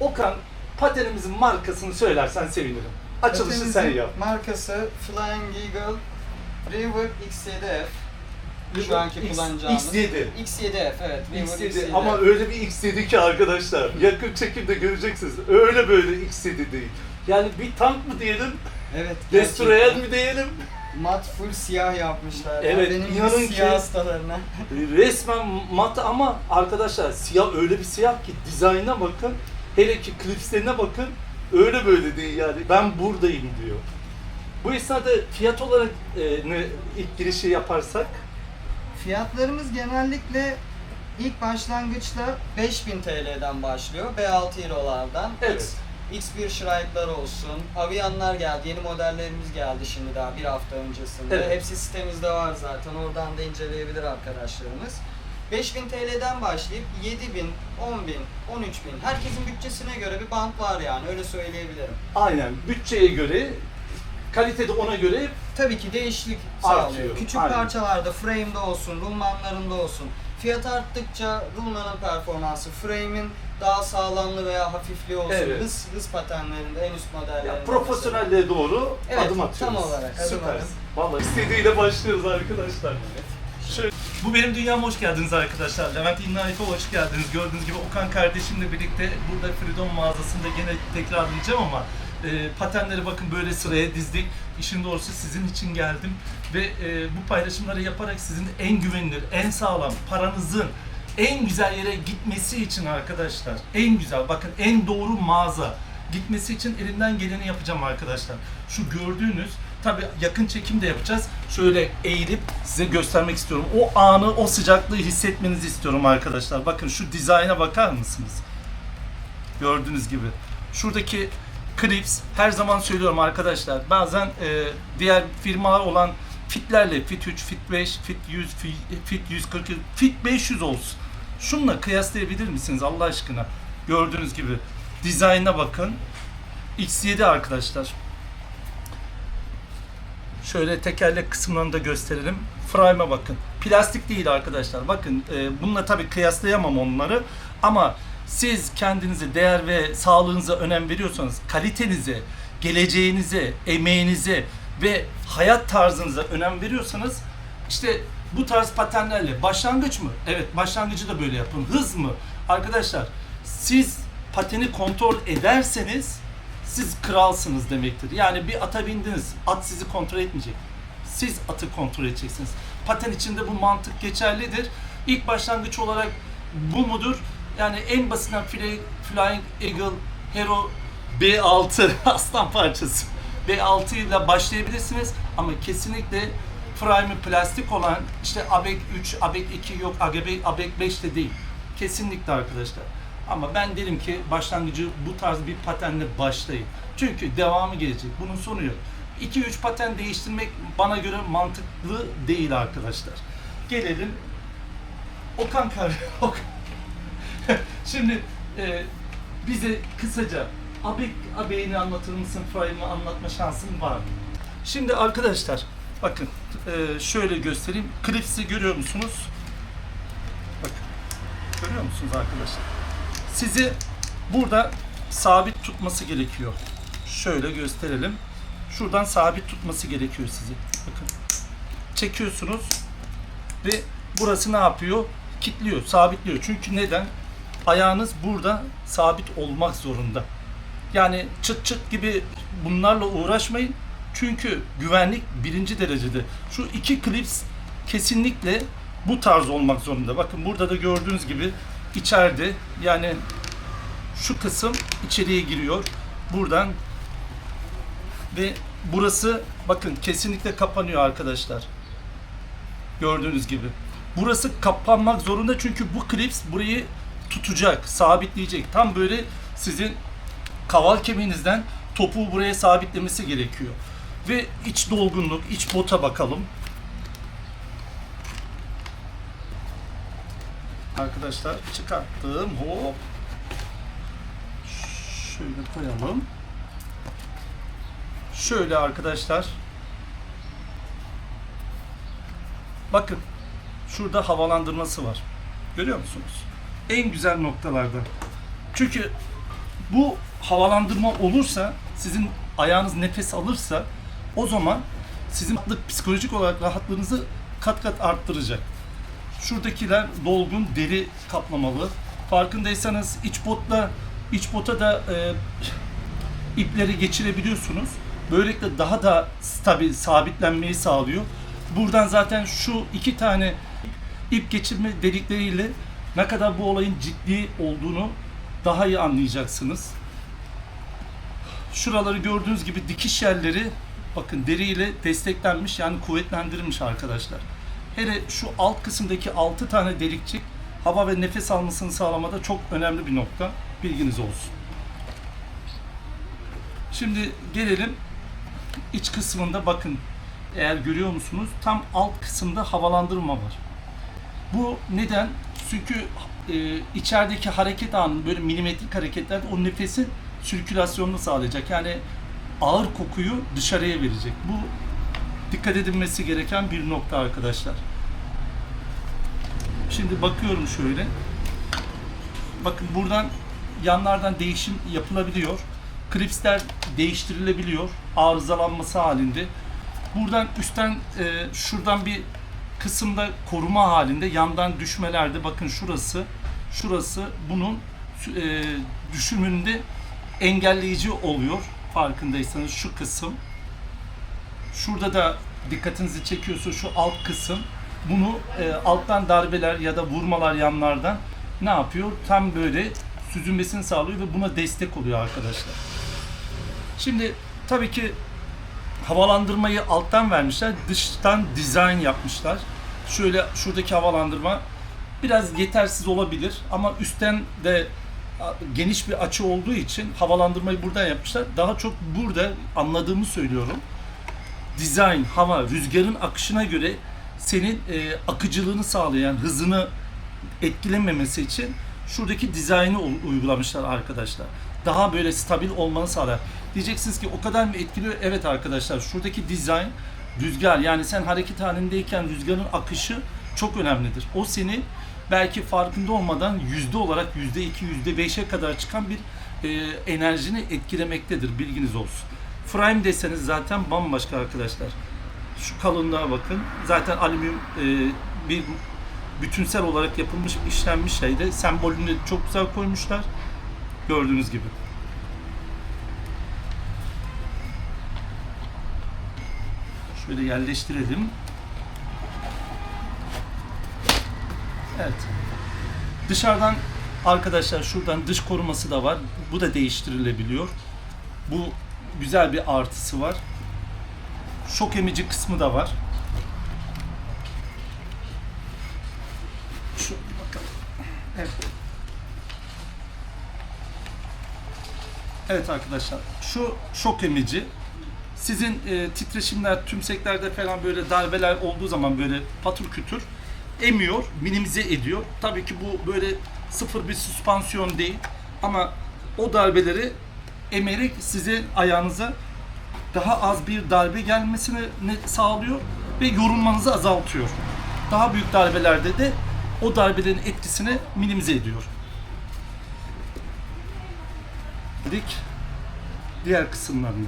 Okan patenimizin markasını söylersen sevinirim. Açılışı sen Patenimizin yap. Markası Flying Eagle Rework X7F. Şu anki X- kullanacağımız. X7. X7F evet. Rework X7 X7F. ama öyle bir X7 ki arkadaşlar. Yakın çekimde göreceksiniz. Öyle böyle X7 değil. Yani bir tank mı diyelim, Evet. destroyer gerçekten. mi diyelim? Mat full siyah yapmışlar. Evet, Benim gibi inanın siyah ki- hastalarına. Resmen mat ama arkadaşlar siyah öyle bir siyah ki dizaynına bakın. Hele ki klipslerine bakın. Öyle böyle değil yani. Ben buradayım diyor. Bu esnada fiyat olarak e, ne, ilk girişi yaparsak Fiyatlarımız genellikle ilk başlangıçta 5000 TL'den başlıyor. B6 Hero'lardan. Evet. X, X1 Shrike'lar olsun. Avianlar geldi. Yeni modellerimiz geldi şimdi daha bir hafta öncesinde. Evet. Hepsi sitemizde var zaten. Oradan da inceleyebilir arkadaşlarımız. 5000 TL'den başlayıp 7000, 10000, 13000 herkesin bütçesine göre bir band var yani öyle söyleyebilirim. aynen bütçeye göre kalitede ona göre Tabii ki değişiklik Artıyor, sağlıyor. Küçük aynen. parçalarda, frame'de olsun, rulmanlarında olsun. Fiyat arttıkça rulmanın performansı, frame'in daha sağlamlığı veya hafifliği olsun. Evet. Hız, hız patenlerinde, en üst modellerinde. ya, mesela. profesyonelliğe doğru Evet, adım atıyoruz. tam olarak, adım Süper. adım. Vallahi istediğiyle başlıyoruz arkadaşlar. Şöyle- Bu benim dünyama hoş geldiniz arkadaşlar. Levent İnnayet'e hoş geldiniz. Gördüğünüz gibi Okan kardeşimle birlikte burada Freedom mağazasında gene tekrarlayacağım ama e, patenleri bakın böyle sıraya dizdik. İşin doğrusu sizin için geldim ve e, bu paylaşımları yaparak sizin en güvenilir, en sağlam, paranızın en güzel yere gitmesi için arkadaşlar. En güzel, bakın en doğru mağaza gitmesi için elimden geleni yapacağım arkadaşlar. Şu gördüğünüz tabi yakın çekim de yapacağız. Şöyle eğilip size göstermek istiyorum. O anı, o sıcaklığı hissetmenizi istiyorum arkadaşlar. Bakın şu dizayna bakar mısınız? Gördüğünüz gibi. Şuradaki clips her zaman söylüyorum arkadaşlar. Bazen e, diğer firmalar olan fitlerle fit 3, fit 5, fit 100, fit, fit 140, fit 500 olsun. Şununla kıyaslayabilir misiniz Allah aşkına? Gördüğünüz gibi dizaynına bakın. X7 arkadaşlar. Şöyle tekerlek kısımlarını da gösterelim. Frame'a bakın. Plastik değil arkadaşlar. Bakın e, bununla tabii kıyaslayamam onları. Ama siz kendinize değer ve sağlığınıza önem veriyorsanız, kalitenize, geleceğinize, emeğinize ve hayat tarzınıza önem veriyorsanız işte bu tarz patenlerle başlangıç mı? Evet başlangıcı da böyle yapın. Hız mı? Arkadaşlar siz pateni kontrol ederseniz siz kralsınız demektir. Yani bir ata bindiniz, at sizi kontrol etmeyecek. Siz atı kontrol edeceksiniz. Paten içinde bu mantık geçerlidir. İlk başlangıç olarak bu mudur? Yani en basitinden Fly- Flying Eagle Hero B6 aslan parçası. B6 ile başlayabilirsiniz ama kesinlikle Prime'ı plastik olan işte ABEK 3, ABEK 2 yok, ABEK, ABEK 5 de değil. Kesinlikle arkadaşlar. Ama ben derim ki başlangıcı bu tarz bir patenle başlayın. Çünkü devamı gelecek. Bunun sonu yok. 2-3 paten değiştirmek bana göre mantıklı değil arkadaşlar. Gelelim Okan Kar Okan. Şimdi e, bize kısaca Abek Abey'ini anlatır mısın? Prime'ı anlatma şansın var mı? Şimdi arkadaşlar bakın e, şöyle göstereyim. Clips'i görüyor musunuz? Bakın. Görüyor musunuz arkadaşlar? Sizi burada sabit tutması gerekiyor. Şöyle gösterelim. Şuradan sabit tutması gerekiyor sizi. Bakın. Çekiyorsunuz ve burası ne yapıyor? Kitliyor, sabitliyor. Çünkü neden? Ayağınız burada sabit olmak zorunda. Yani çıt çıt gibi bunlarla uğraşmayın. Çünkü güvenlik birinci derecede. Şu iki klips kesinlikle bu tarz olmak zorunda. Bakın burada da gördüğünüz gibi içeride yani şu kısım içeriye giriyor. Buradan ve burası bakın kesinlikle kapanıyor arkadaşlar. Gördüğünüz gibi. Burası kapanmak zorunda çünkü bu klips burayı tutacak, sabitleyecek. Tam böyle sizin kaval kemiğinizden topuğu buraya sabitlemesi gerekiyor. Ve iç dolgunluk, iç bota bakalım. Arkadaşlar çıkarttım. Hop. Şöyle koyalım. Şöyle arkadaşlar. Bakın. Şurada havalandırması var. Görüyor musunuz? En güzel noktalarda. Çünkü bu havalandırma olursa, sizin ayağınız nefes alırsa o zaman sizin psikolojik olarak rahatlığınızı kat kat arttıracak. Şuradakiler dolgun deri kaplamalı. Farkındaysanız iç botla iç bota da e, ipleri geçirebiliyorsunuz. Böylelikle daha da stabil, sabitlenmeyi sağlıyor. Buradan zaten şu iki tane ip geçirme delikleriyle ne kadar bu olayın ciddi olduğunu daha iyi anlayacaksınız. Şuraları gördüğünüz gibi dikiş yerleri bakın deriyle desteklenmiş yani kuvvetlendirilmiş arkadaşlar. Hele şu alt kısımdaki 6 tane delikçik hava ve nefes almasını sağlamada çok önemli bir nokta. Bilginiz olsun. Şimdi gelelim iç kısmında bakın eğer görüyor musunuz tam alt kısımda havalandırma var. Bu neden? Çünkü e, içerideki hareket anı böyle milimetrik hareketlerde o nefesin sirkülasyonunu sağlayacak. Yani ağır kokuyu dışarıya verecek. Bu dikkat edilmesi gereken bir nokta arkadaşlar. Şimdi bakıyorum şöyle. Bakın buradan yanlardan değişim yapılabiliyor. Klipsler değiştirilebiliyor arızalanması halinde. Buradan üstten e, şuradan bir kısımda koruma halinde yandan düşmelerde bakın şurası şurası bunun e, düşümünde engelleyici oluyor farkındaysanız şu kısım. Şurada da dikkatinizi çekiyorsa şu alt kısım bunu e, alttan darbeler ya da vurmalar yanlardan ne yapıyor? Tam böyle süzülmesini sağlıyor ve buna destek oluyor arkadaşlar. Şimdi tabii ki havalandırmayı alttan vermişler, dıştan dizayn yapmışlar. Şöyle şuradaki havalandırma biraz yetersiz olabilir ama üstten de geniş bir açı olduğu için havalandırmayı buradan yapmışlar. Daha çok burada anladığımı söylüyorum. Dizayn, hava, rüzgarın akışına göre senin e, akıcılığını sağlayan, hızını etkilememesi için şuradaki dizaynı uygulamışlar arkadaşlar. Daha böyle stabil olmanı sağlar. Diyeceksiniz ki o kadar mı etkiliyor? Evet arkadaşlar şuradaki dizayn rüzgar yani sen hareket halindeyken rüzgarın akışı çok önemlidir. O seni belki farkında olmadan yüzde olarak yüzde iki, yüzde beşe kadar çıkan bir e, enerjini etkilemektedir. Bilginiz olsun. Frame deseniz zaten bambaşka arkadaşlar. Şu kalınlığa bakın. Zaten alüminyum e, bir bütünsel olarak yapılmış, işlenmiş şeyde sembolünü çok güzel koymuşlar. Gördüğünüz gibi. Şöyle yerleştirelim. Evet. Dışarıdan arkadaşlar şuradan dış koruması da var. Bu da değiştirilebiliyor. Bu güzel bir artısı var. Şok emici kısmı da var. Şu bakalım. Evet. Evet arkadaşlar. Şu şok emici sizin e, titreşimler, tümseklerde falan böyle darbeler olduğu zaman böyle patır kütür emiyor, minimize ediyor. Tabii ki bu böyle sıfır bir süspansiyon değil ama o darbeleri emerek size ayağınıza daha az bir darbe gelmesini sağlıyor ve yorulmanızı azaltıyor. Daha büyük darbelerde de o darbelerin etkisini minimize ediyor. Dedik diğer kısımlarını.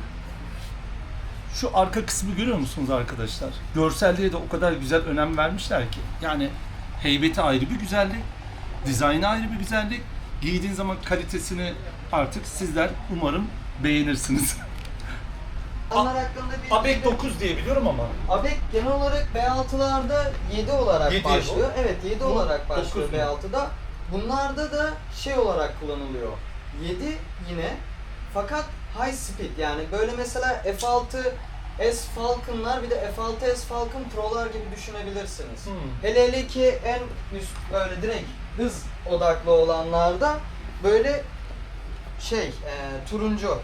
Şu arka kısmı görüyor musunuz arkadaşlar? Görselliğe de o kadar güzel önem vermişler ki. Yani heybeti ayrı bir güzellik, dizaynı ayrı bir güzellik. Giydiğin zaman kalitesini artık sizler umarım beğenirsiniz. Onlar hakkında bir Abek 9 diye biliyorum ama. Abek genel olarak B6'larda 7 olarak Yedi. başlıyor. Evet 7 Bu olarak başlıyor dokuz mu? B6'da. Bunlarda da şey olarak kullanılıyor. 7 yine fakat high speed yani böyle mesela F6 S Falcon'lar bir de F6 S Falcon Pro'lar gibi düşünebilirsiniz. Hmm. Hele hele ki en üst böyle direkt hız odaklı olanlarda böyle şey e, turuncu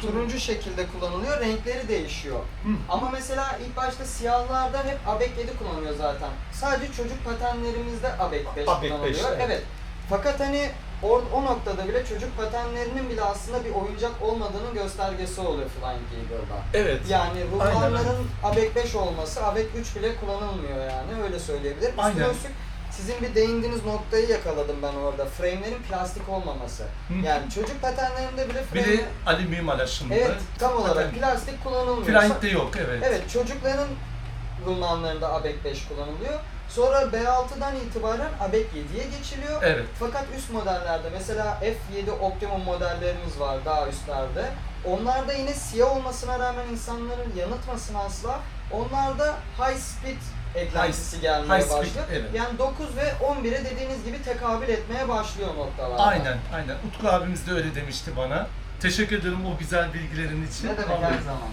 turuncu şekilde kullanılıyor. Renkleri değişiyor. Hı. Ama mesela ilk başta siyahlarda hep ABEK 7 kullanılıyor zaten. Sadece çocuk patenlerimizde ABEK 5 ABEK kullanılıyor. evet. evet. Fakat hani o, o noktada bile çocuk patenlerinin bile aslında bir oyuncak olmadığının göstergesi oluyor Flying Eagle'da. Evet. Yani Aynen ruhlarların ABEK 5 olması ABEK 3 bile kullanılmıyor yani öyle söyleyebilirim. Aynen. Üstüne sizin bir değindiğiniz noktayı yakaladım ben orada. Frame'lerin plastik olmaması. Hı. Yani çocuk patenlerinde bile Bir frame... de alüminyum alaşımında. Evet tam olarak Paten. plastik kullanılmıyor. Frank'te yok evet. Evet çocukların Rummanlarında ABEK 5 kullanılıyor. Sonra B6'dan itibaren ABEK 7'ye geçiliyor. Evet. Fakat üst modellerde mesela F7 Optimum modellerimiz var daha üstlerde. Onlarda yine siyah olmasına rağmen insanların yanıltmasın asla. Onlarda high speed eklentisi gelmeye high speed, başlıyor. evet. Yani 9 ve 11'e dediğiniz gibi tekabül etmeye başlıyor noktalarda. Aynen aynen. Utku abimiz de öyle demişti bana. Teşekkür ederim o güzel bilgilerin için. Ne demek Vallahi. her zaman.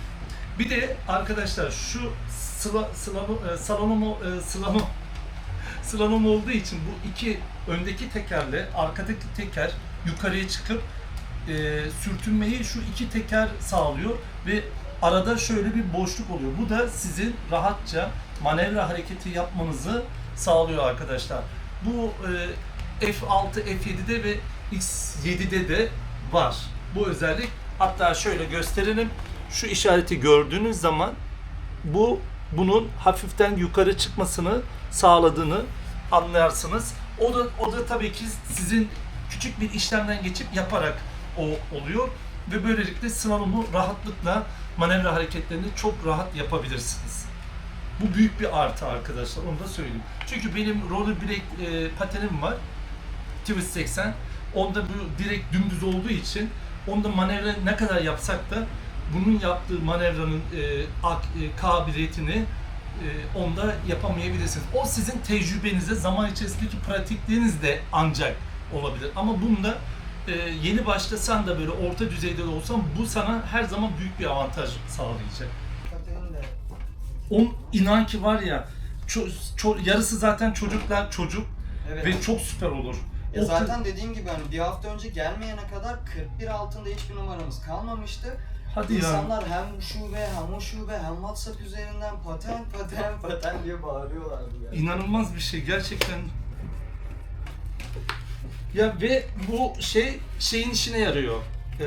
Bir de arkadaşlar şu sıla, slalom, e, slalom, e, slalom olduğu için bu iki öndeki tekerle arkadaki teker yukarıya çıkıp e, sürtünmeyi şu iki teker sağlıyor ve arada şöyle bir boşluk oluyor. Bu da sizin rahatça manevra hareketi yapmanızı sağlıyor arkadaşlar. Bu e, F6, F7'de ve X7'de de var bu özellik. Hatta şöyle gösterelim. Şu işareti gördüğünüz zaman bu bunun hafiften yukarı çıkmasını sağladığını anlarsınız. O da o da tabii ki sizin küçük bir işlemden geçip yaparak o oluyor ve böylelikle slalomu rahatlıkla manevra hareketlerini çok rahat yapabilirsiniz. Bu büyük bir artı arkadaşlar onu da söyleyeyim. Çünkü benim rollerblade e, patenim var. Twist 80. Onda bu direkt dümdüz olduğu için onda manevra ne kadar yapsak da bunun yaptığı manevranın e, ak- e, kabiliyetini e, onda yapamayabilirsiniz. O sizin tecrübenize, zaman içerisindeki pratikliğinizde ancak olabilir. Ama bunda e, yeni başlasan da böyle orta düzeyde de olsan bu sana her zaman büyük bir avantaj sağlayacak. On inan ki var ya ço- ço- yarısı zaten çocuklar çocuk Evet. ve çok süper olur. Ya O zaten dediğim gibi hani bir hafta önce gelmeyene kadar 41 altında hiçbir numaramız kalmamıştı. Hadi. İnsanlar hem şube hem o şube hem WhatsApp üzerinden paten paten paten diye bağırıyorlardı ya. İnanılmaz bir şey gerçekten. Ya ve bu şey şeyin işine yarıyor. Ee,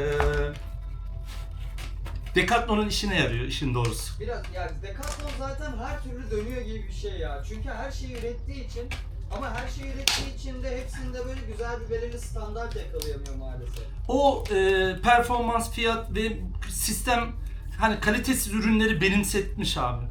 Decathlon'un işine yarıyor işin doğrusu. Biraz yani Decathlon zaten her türlü dönüyor gibi bir şey ya. Çünkü her şeyi ürettiği için ama her şeyi ürettiği için de hepsinde böyle güzel bir belirli standart yakalayamıyor maalesef. O e, performans, fiyat ve sistem hani kalitesiz ürünleri benimsetmiş abi.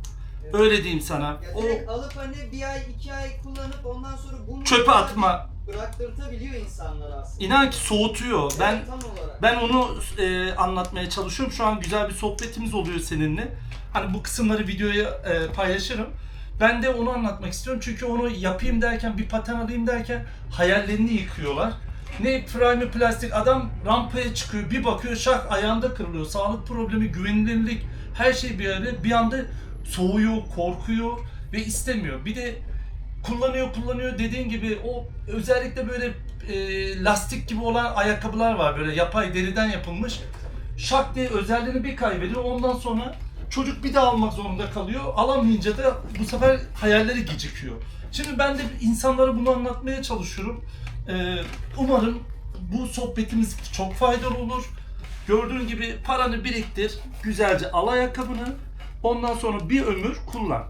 Evet. Öyle diyeyim sana. Ya O direkt alıp hani bir ay iki ay kullanıp ondan sonra bu çöpe atma. bıraktırtabiliyor insanlar aslında. İnan ki soğutuyor. Ben Evet, tam olarak. Ben onu e, anlatmaya çalışıyorum. Şu an güzel bir sohbetimiz oluyor seninle. Hani bu kısımları videoya e, paylaşırım. Ben de onu anlatmak istiyorum. Çünkü onu yapayım derken, bir paten alayım derken hayallerini yıkıyorlar. Ne prime plastik adam rampaya çıkıyor bir bakıyor şak ayağında kırılıyor. Sağlık problemi, güvenilirlik her şey bir araya bir anda soğuyor, korkuyor ve istemiyor. Bir de kullanıyor kullanıyor dediğin gibi o özellikle böyle e, lastik gibi olan ayakkabılar var böyle yapay deriden yapılmış. Şak diye özelliğini bir kaybediyor ondan sonra çocuk bir daha almak zorunda kalıyor. Alamayınca da bu sefer hayalleri gecikiyor. Şimdi ben de insanlara bunu anlatmaya çalışıyorum. E, umarım bu sohbetimiz çok faydalı olur. Gördüğün gibi paranı biriktir, güzelce al ayakkabını. Ondan sonra bir ömür kullan.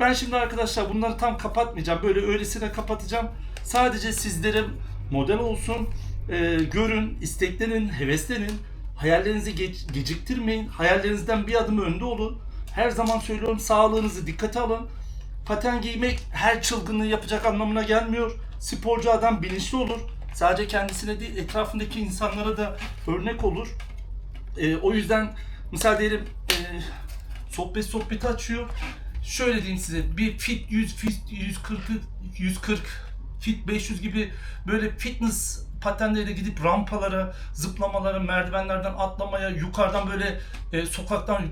Ben şimdi arkadaşlar bunları tam kapatmayacağım. Böyle öylesine kapatacağım. Sadece sizlere model olsun. Ee, görün, isteklenin, heveslenin. Hayallerinizi geç- geciktirmeyin. Hayallerinizden bir adım önde olun. Her zaman söylüyorum sağlığınızı dikkate alın. Paten giymek her çılgınlığı yapacak anlamına gelmiyor. Sporcu adam bilinçli olur. Sadece kendisine değil etrafındaki insanlara da örnek olur. Ee, o yüzden misal diyelim e, sohbet sohbeti açıyor. Şöyle diyeyim size bir fit 100 fit 140 140 fit 500 gibi böyle fitness patenleriyle gidip rampalara, zıplamalara, merdivenlerden atlamaya, yukarıdan böyle e, sokaktan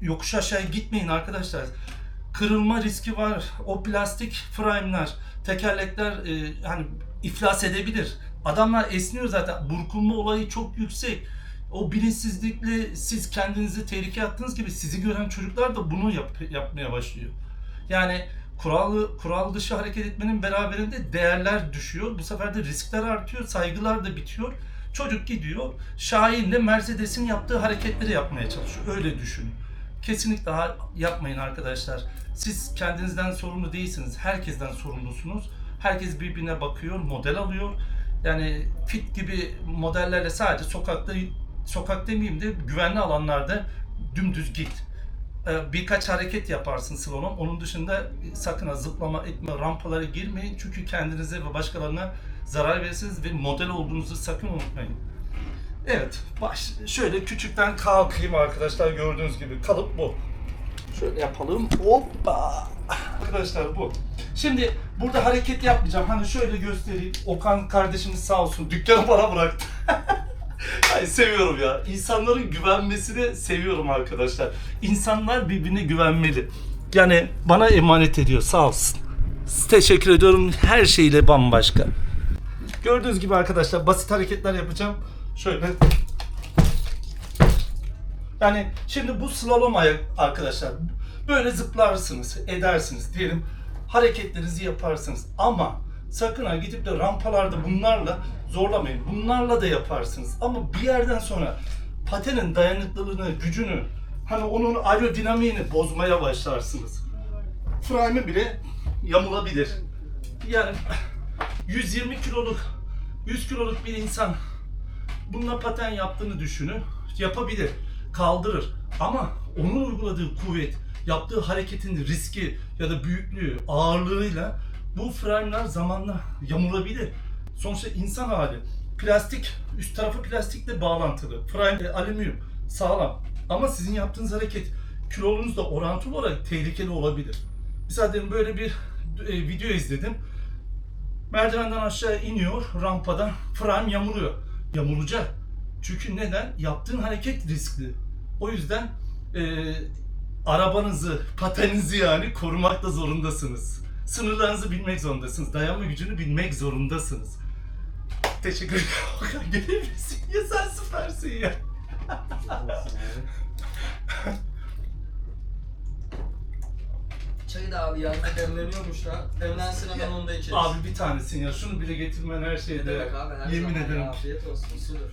yokuş aşağı gitmeyin arkadaşlar. Kırılma riski var. O plastik frame'ler, tekerlekler e, hani iflas edebilir. Adamlar esniyor zaten. Burkulma olayı çok yüksek. O bilinçsizlikle siz kendinizi tehlikeye attığınız gibi sizi gören çocuklar da bunu yap- yapmaya başlıyor. Yani kuralı kural dışı hareket etmenin beraberinde değerler düşüyor. Bu sefer de riskler artıyor, saygılar da bitiyor. Çocuk gidiyor, Şahin'le Mercedes'in yaptığı hareketleri yapmaya çalışıyor. Öyle düşünün. Kesinlikle ha- yapmayın arkadaşlar. Siz kendinizden sorumlu değilsiniz. Herkesten sorumlusunuz. Herkes birbirine bakıyor, model alıyor. Yani fit gibi modellerle sadece sokakta, sokak demeyeyim de güvenli alanlarda dümdüz git. Ee, Birkaç hareket yaparsın slalom. Onun dışında sakın ha zıplama etme, rampalara girmeyin. Çünkü kendinize ve başkalarına zarar verirsiniz ve model olduğunuzu sakın unutmayın. Evet, baş, şöyle küçükten kalkayım arkadaşlar gördüğünüz gibi kalıp bu. Şöyle yapalım. Hoppa. Arkadaşlar bu. Şimdi burada hareket yapmayacağım. Hani şöyle göstereyim. Okan kardeşimiz sağ olsun dükkanı bana bıraktı. Ay seviyorum ya. İnsanların güvenmesini seviyorum arkadaşlar. İnsanlar birbirine güvenmeli. Yani bana emanet ediyor sağ olsun. Teşekkür ediyorum. Her şeyle bambaşka. Gördüğünüz gibi arkadaşlar basit hareketler yapacağım. Şöyle. Yani şimdi bu slalom ayak arkadaşlar. Böyle zıplarsınız, edersiniz diyelim. Hareketlerinizi yaparsınız. Ama sakın ha gidip de rampalarda bunlarla zorlamayın. Bunlarla da yaparsınız. Ama bir yerden sonra patenin dayanıklılığını, gücünü, hani onun aerodinamiğini bozmaya başlarsınız. Frame'i bile yamulabilir. Yani 120 kiloluk, 100 kiloluk bir insan bununla paten yaptığını düşünün. Yapabilir, kaldırır. Ama onun uyguladığı kuvvet, yaptığı hareketin riski ya da büyüklüğü, ağırlığıyla bu frame'ler zamanla yamulabilir. Sonuçta insan hali. Plastik, üst tarafı plastikle bağlantılı. Frame e, alüminyum, sağlam. Ama sizin yaptığınız hareket kilolunuzla orantılı olarak tehlikeli olabilir. Mesela diyelim böyle bir e, video izledim. Merdivenden aşağı iniyor rampadan frame yamuluyor. Yamulacak. Çünkü neden? Yaptığın hareket riskli. O yüzden e, arabanızı, patenizi yani korumakta zorundasınız. Sınırlarınızı bilmek zorundasınız. Dayanma gücünü bilmek zorundasınız. Teşekkür ederim. Okan gelebilirsin ya sen süpersin ya. Çayı da abi yanında demleniyormuş da. Demlensin hemen onu da içeriz. Abi bir tanesin ya. Şunu bile getirmen her ne şeyde. demek abi her Yemin zaman ederim. ya, afiyet olsun sudur.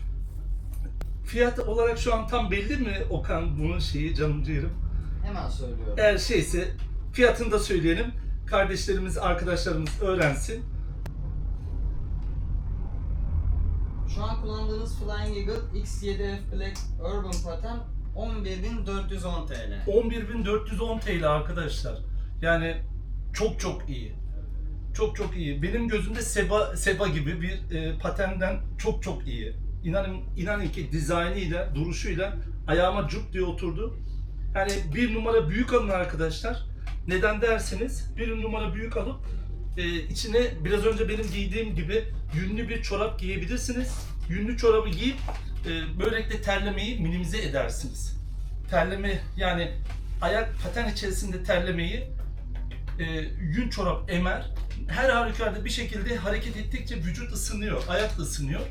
Fiyat olarak şu an tam belli mi Okan bunun şeyi canım ciğerim? Hemen söylüyorum. Eğer şeyse fiyatını da söyleyelim. Kardeşlerimiz, arkadaşlarımız öğrensin. Şu an kullandığınız Flying Eagle X7F Black Urban Pattern 11.410 TL. 11.410 TL arkadaşlar. Yani çok çok iyi. Çok çok iyi. Benim gözümde Seba Seba gibi bir e, patenden çok çok iyi. İnanın inanın ki dizaynıyla, duruşuyla ayağıma cuk diye oturdu. Yani bir numara büyük alın arkadaşlar. Neden derseniz bir numara büyük alıp e, içine biraz önce benim giydiğim gibi yünlü bir çorap giyebilirsiniz. Yünlü çorabı giyip e, böylelikle terlemeyi minimize edersiniz. Terleme yani ayak paten içerisinde terlemeyi e, yün çorap emer. Her halükarda bir şekilde hareket ettikçe vücut ısınıyor, ayak ısınıyor.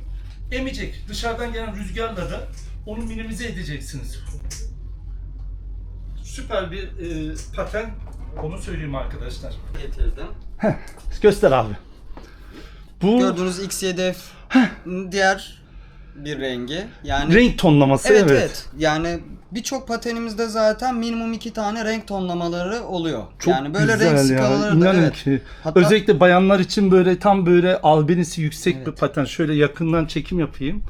Emecek. Dışarıdan gelen rüzgarla da onu minimize edeceksiniz. Süper bir e, paten. Onu söyleyeyim arkadaşlar. Getirdim. Göster abi. Bu Gördüğünüz X7F diğer bir rengi. Yani renk tonlaması Evet, evet. evet Yani birçok patenimizde zaten minimum iki tane renk tonlamaları oluyor. Çok yani böyle güzel renk ya. skalaları da İnanın evet. ki. Hatta- Özellikle bayanlar için böyle tam böyle albenisi yüksek bir paten. Şöyle yakından çekim yapayım.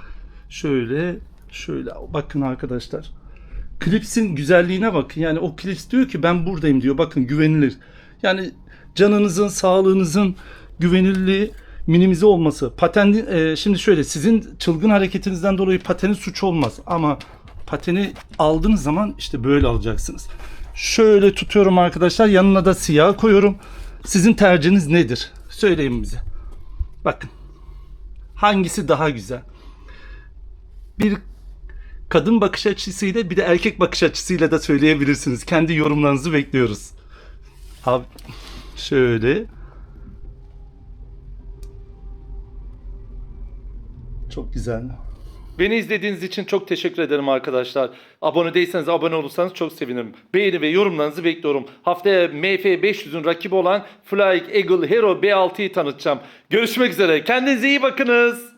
Şöyle, şöyle bakın arkadaşlar. Klipsin güzelliğine bakın. Yani o klips diyor ki ben buradayım diyor. Bakın güvenilir. Yani canınızın, sağlığınızın güvenilirliği minimize olması. Paten e, şimdi şöyle sizin çılgın hareketinizden dolayı patenin suç olmaz ama pateni aldığınız zaman işte böyle alacaksınız. Şöyle tutuyorum arkadaşlar. Yanına da siyah koyuyorum. Sizin tercihiniz nedir? Söyleyin bize. Bakın. Hangisi daha güzel? Bir kadın bakış açısıyla bir de erkek bakış açısıyla da söyleyebilirsiniz. Kendi yorumlarınızı bekliyoruz. Abi şöyle. Çok güzel. Beni izlediğiniz için çok teşekkür ederim arkadaşlar. Abone değilseniz abone olursanız çok sevinirim. Beğeni ve yorumlarınızı bekliyorum. Haftaya MF500'ün rakibi olan Flying Eagle Hero B6'yı tanıtacağım. Görüşmek üzere. Kendinize iyi bakınız.